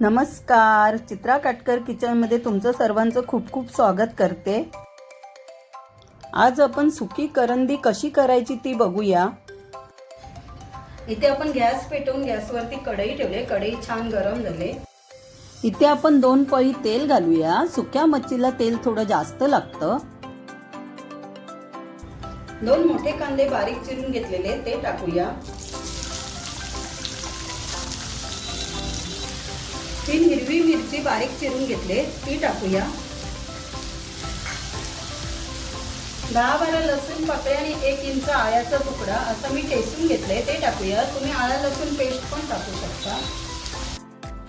नमस्कार चित्रा काटकर किचनमध्ये तुमचं सर्वांचं खूप खूप स्वागत करते. आज आपण सुकी करंदी कशी करायची ती बघूया. इथे आपण गॅस पेटवून गॅसवरती कढई ठेवले कढई छान गरम झाले. इथे आपण दोन पळी तेल घालूया. सुक्या मच्छीला तेल थोडं जास्त लागतं. दोन मोठे कांदे बारीक चिरून घेतलेले ते टाकूया. तीन हिरवी मिरची बारीक चिरून घेतले ती टाकूया. दहा बारा लसूण पाकळ्या आणि एक इंच आळ्याचा तुकडा असं मी टेसून घेतलंय ते टाकूया. तुम्ही आळा लसूण पेस्ट पण टाकू शकता.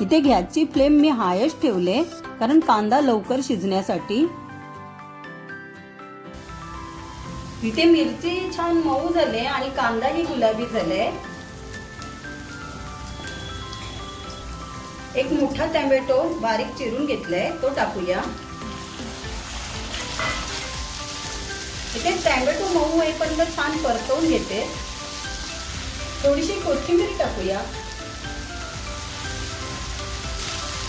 इथे गॅसची फ्लेम मी हायच ठेवले कारण कांदा लवकर शिजण्यासाठी. इथे मिरची छान मऊ झाले आणि कांदाही गुलाबी झाले. एक मोठा टॅमॅटो बारीक चिरून घेतलाय तो टाकूया. इथे टॅमॅटो मऊ एकपर्यंत छान परतवून घेते. थोडीशी कोथिंबीर टाकूया.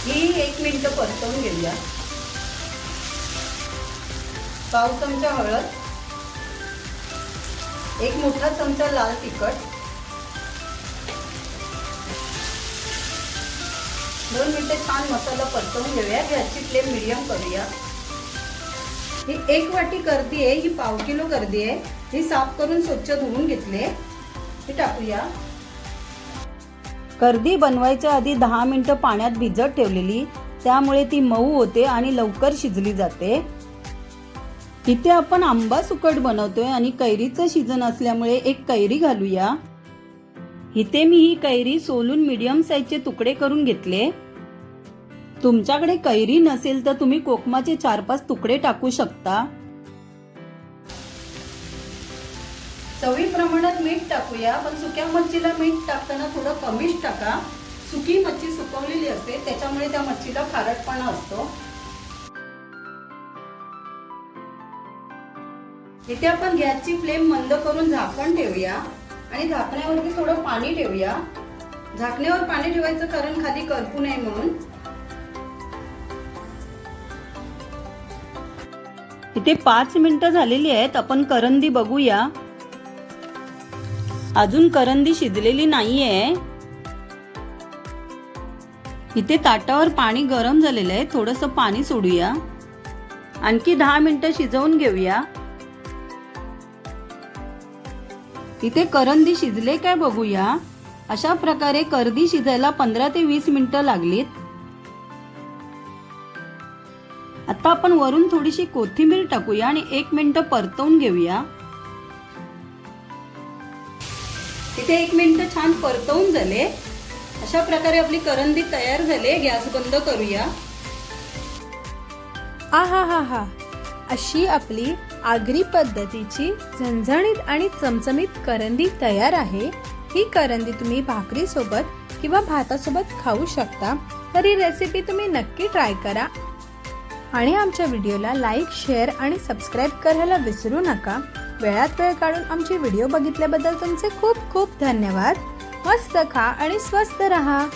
ही एक मिनिट परतवून घेऊया. पाव चमचा हळद. एक मोठा चमचा लाल तिखट. दोन मिनिटं छान मसाला परतवून घेऊया. गॅसची फ्लेम मिडियम करूया. ही एक वाटी गर्दी आहे ही पाव किलो गर्दी आहे. ही साफ करून स्वच्छ धुवून घेतले. हे टाकूया. गर्दी बनवायच्या आधी दहा मिनटं पाण्यात भिजत ठेवलेली. त्यामुळे ती मऊ होते आणि लवकर शिजली जाते. इथे आपण आंबा सुकट बनवतोय आणि कैरीचं सीजन असल्यामुळे एक कैरी घालूया. इथे मी ही कैरी सोलून मीडियम साईजचे तुकडे करून घेतले. तुमच्याकडे कैरी नसेल तर तुम्ही कोकमाचे चार पाच तुकडे टाकू शकता. चवी प्रमाणात मीठ टाकूया पण सुक्या मच्छीला मीठ टाकताना थोडं कमीच टाका. सुकी मच्छी सुकवलेली असते त्याच्यामुळे त्या मच्छीला खारटपणा असतो. इथे आपण गॅसची फ्लेम मंद करून झाकण ठेवूया. आणि झाकण्यावरती थोडं पाणी ठेवूया. झाकण्यावर पाणी ठेवायचं कारण खाली करपू नये म्हणून. इथे पाच मिनिटं झालेली आहेत आपण करंदी बघूया. अजून करंदी शिजलेली नाहीये. इथे ताटावर पाणी गरम झालेलं आहे थोडस पाणी सोडूया. आणखी दहा मिनिटं शिजवून घेऊया. इथे करंदी शिजले काय बघूया? अशा प्रकारे करदी शिजायला पंधरा ते वीस मिनिटं लागलीत. आता आपण वरून थोडीशी कोथिंबीर टाकूया आणि एक मिनिट परतवून घेऊया. इथे एक मिनिट छान परतवून झाले. अशा प्रकारे आपली करंदी तयार झाली. गॅस बंद करूया. आ हा हा हा. अशी आपली आगरी पद्धतीची झणझणीत आणि चमचमीत करंदी तयार आहे. ही करंदी तुम्ही भाकरीसोबत किंवा भातासोबत खाऊ शकता. तर ही रेसिपी तुम्ही नक्की ट्राय करा. आणि आमच्या व्हिडिओला लाईक शेअर आणि सबस्क्राईब करायला विसरू नका. वेळात वेळ काढून आमचे व्हिडिओ बघितल्याबद्दल तुमचे खूप खूप धन्यवाद. मस्त खा आणि स्वस्त रहा.